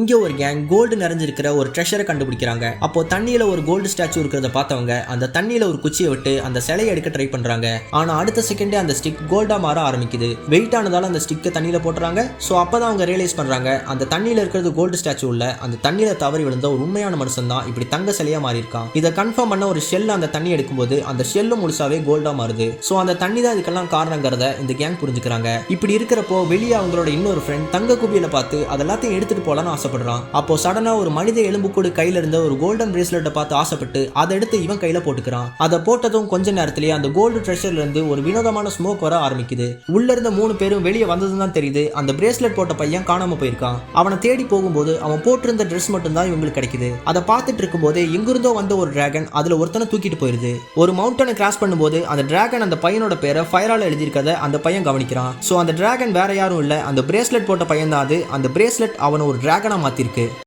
இங்க ஒரு gang gold நிறைஞ்சிருக்கிற ஒரு ட்ரெஷரை கண்டுபிடிக்கிறாங்க. அப்போ தண்ணியில ஒரு கோல்டு ஸ்டாச்சு இருக்கிறத பார்த்தவங்க அந்த தண்ணியில ஒரு குச்சியை விட்டு அந்த சிலையை எடுக்க ட்ரை பண்றாங்க. ஆனா அடுத்த செகண்டே அந்த ஸ்டிக் கோல்டா மாற ஆரம்பிக்குது. வெயிட் ஆனதால அந்த ஸ்டிக்கை தண்ணியில போட்டுறாங்க. ஸோ அப்பதான் அவங்க ரியலைஸ் பண்றாங்க அந்த தண்ணியில இருக்கிறது கோல்டு ஸ்டாச்சு உள்ள அந்த தண்ணியில தவறி விழுந்த ஒரு உண்மையான மனுஷன் தான் இப்படி தங்க சிலையா மாறி இருக்கான் இதை கன்ஃபார்ம் பண்ண ஒரு ஷெல் அந்த தண்ணி எடுக்கும்போது அந்த ஷெல்லும் முழுசாவே கோல்டா மாறுது. ஸோ அந்த தண்ணி தான் இதுக்கெல்லாம் காரணங்கிறத இந்த கேங் புரிஞ்சுக்கிறாங்க. இப்படி இருக்கிறப்போ வெளியே அவங்களோட இன்னொரு ஃப்ரெண்ட் தங்க குபியில பார்த்து அதெல்லாத்தையும் எடுத்துட்டு போலான்னு ஆசைப்படுறான். அப்போ சடனா ஒரு மனித எலும்புக்கூடு கையில இருந்த ஒரு கோல்டன் பிரேஸ்லெட்டை பார்த்து ஆசைப்பட்டு அதை எடுத்து இவன் கையில போட்டுக்கிறான். அதை போட்டதும் கொஞ்ச நேரத்திலேயே அந்த கோல்டு ட்ரெஷர்ல இருந்து ஒரு வினோதமான ஸ்மோக் வர ஆரம்பிக்குது. உள்ள இருந்த மூணு பேரும் வெளியே வந்ததும் தான் தெரியுது. அந்த பிரேஸ்லெட் போட்ட பையன் காணாம போயிருக்கான். அவனை தேடி போகும்போது அவன் போட்டிருந்த ட்ரெஸ் மட்டும் தான் இவங்களுக்கு கிடைக்குது. அதை பார்த்துட்டு இருக்கும்போதே எங்கிருந்தோ வந்த ஒரு டிராகன் அதுல ஒருத்தனை தூக்கிட்டு போயிருது. ஒரு மவுண்டனை கிராஸ் பண்ணும்போது அந்த டிராகன் அந்த பையனோட பேரை ஃபயரால எழுதியிருக்கத அந்த பையன் கவனிக்கிறான். ஸோ அந்த டிராகன் வேற யாரும் இல்ல. அந்த பிரேஸ்லெட் போட்ட பையன் தான் அது. அந்த பிரேஸ்லெட் அவன் ஒரு டிராகனா மாத்திருக்கு.